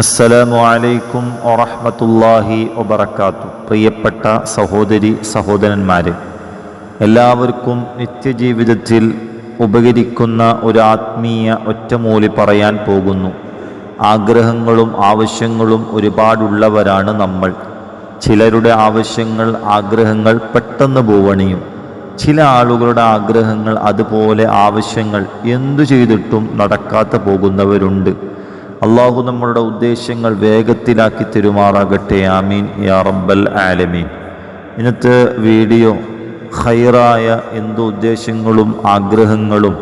അസ്സലാമു അലൈക്കും വറഹ്മത്തുള്ളാഹി വബറകാത്തു പ്രിയപ്പെട്ട സഹോദരി സഹോദരന്മാരെ എല്ലാവർക്കും നിത്യജീവിതത്തിൽ ഉപകരിക്കുന്ന ഒരു ആത്മീയ ഒറ്റമൂലി പറയാൻ പോകുന്നു. ആഗ്രഹങ്ങളും ആവശ്യങ്ങളും ഒരുപാടുള്ളവരാണ് നമ്മൾ. ചിലരുടെ ആവശ്യങ്ങൾ ആഗ്രഹങ്ങൾ പെട്ടെന്ന് പോവണിയും. ചില ആളുകളുടെ ആഗ്രഹങ്ങൾ അതുപോലെ ആവശ്യങ്ങൾ എന്തു ചെയ്തിട്ടും നടക്കാത്ത പോകുന്നവരുണ്ട്. അള്ളാഹു നമ്മളുടെ ഉദ്ദേശങ്ങൾ വേഗത്തിലാക്കി തരുമാറാകട്ടെ. ആമീൻ. യാ റബ്ബൽ ആലമീൻ. ഇന്നത്തെ വീഡിയോ ഖൈറായ എന്തു ഉദ്ദേശങ്ങളും ആഗ്രഹങ്ങളും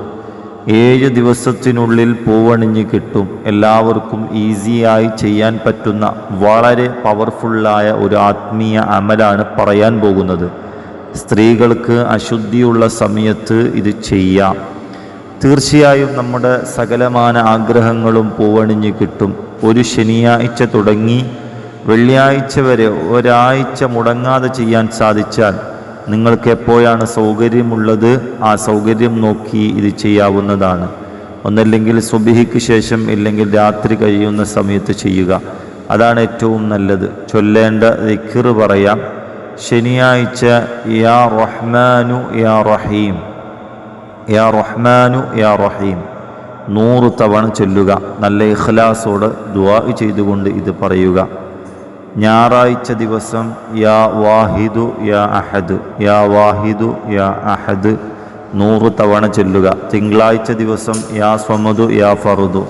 ഏഴ് ദിവസത്തിനുള്ളിൽ പൂവണിഞ്ഞ് കിട്ടും. എല്ലാവർക്കും ഈസിയായി ചെയ്യാൻ പറ്റുന്ന വളരെ പവർഫുള്ളായ ഒരു ആത്മീയ അമലാണ് പറയാൻ പോകുന്നത്. സ്ത്രീകൾക്ക് അശുദ്ധിയുള്ള സമയത്ത് ഇത് ചെയ്യാം. തീർച്ചയായും നമ്മുടെ സകലമാന ആഗ്രഹങ്ങളും പൂവണിഞ്ഞ് കിട്ടും. ഒരു ശനിയാഴ്ച തുടങ്ങി വെള്ളിയാഴ്ച വരെ ഒരാഴ്ച മുടങ്ങാതെ ചെയ്യാൻ സാധിച്ചാൽ നിങ്ങൾക്ക് എപ്പോഴാണ് സൗകര്യമുള്ളത് ആ സൗകര്യം നോക്കി ഇത് ചെയ്യാവുന്നതാണ്. ഒന്നല്ലെങ്കിൽ സുബിഹിക്ക് ശേഷം ഇല്ലെങ്കിൽ രാത്രി കഴിയുന്ന സമയത്ത് ചെയ്യുക. അതാണ് ഏറ്റവും നല്ലത്. ചൊല്ലേണ്ട ദിക്കിറ് പറയാം. ശനിയാഴ്ച യാ റഹ്മാനു യാ റഹീം. യാ റഹ്മാനു യാ റഹീം. നൂറ് തവണ ചൊല്ലുക. നല്ല ഇഖ്ലാസോട് ദുവാ ചെയ്തുകൊണ്ട് ഇത് പറയുക. ഞായറാഴ്ച ദിവസം യാ വാഹിദു യാ അഹദ്. യാ വാഹിദു യാ അഹദ്. നൂറ് തവണ ചൊല്ലുക. തിങ്കളാഴ്ച ദിവസം യാ സ്വമദു യാ ഫറുദു.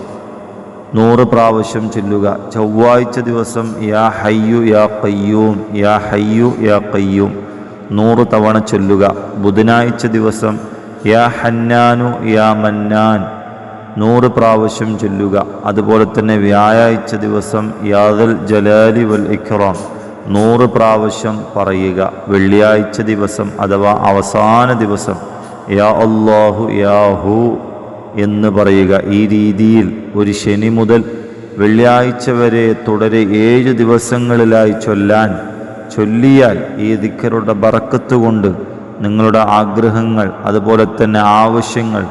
നൂറ് പ്രാവശ്യം ചൊല്ലുക. ചൊവ്വാഴ്ച ദിവസം യാ ഹയ്യു യാ കയ്യൂം യാ ഹയ്യു യാ കയ്യൂം നൂറ് തവണ ചൊല്ലുക. ബുധനാഴ്ച ദിവസം യാ ഹന്നാനു യാ മന്നാൻ. നൂറ് പ്രാവശ്യം ചൊല്ലുക. അതുപോലെ തന്നെ വ്യാഴാഴ്ച ദിവസം യാദൽ ജലാലി വൽ ഇഖ്റാം നൂറ് പ്രാവശ്യം പറയുക. വെള്ളിയാഴ്ച ദിവസം അഥവാ അവസാന ദിവസം യാ അല്ലാഹു യാ ഹു എന്ന് പറയുക. ഈ രീതിയിൽ ഒരു ശനി മുതൽ വെള്ളിയാഴ്ച വരെ തുടരെ ഏഴ് ദിവസങ്ങളിലായി ചൊല്ലാൻ ചൊല്ലിയാൽ ഈ ദിക്കറുടെ ബറക്കത്ത് കൊണ്ട് നിങ്ങളുടെ ആഗ്രഹങ്ങൾ അതുപോലെ തന്നെ ആവശ്യങ്ങൾ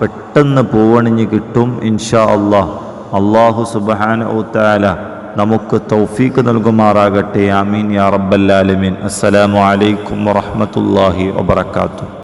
പെട്ടെന്ന് പൂവണിഞ്ഞ് കിട്ടും ഇൻഷാ അള്ളാഹ് അള്ളാഹു സുബഹാന ഊത്താല നമുക്ക് തൗഫീക്ക് നൽകുമാറാകട്ടെ. ആമീൻ യാ റബ്ബല്ലാലമീൻ അസ്സലാമു അലൈക്കും വറഹ്മത്തുള്ളാഹി വബറകാതുഹു.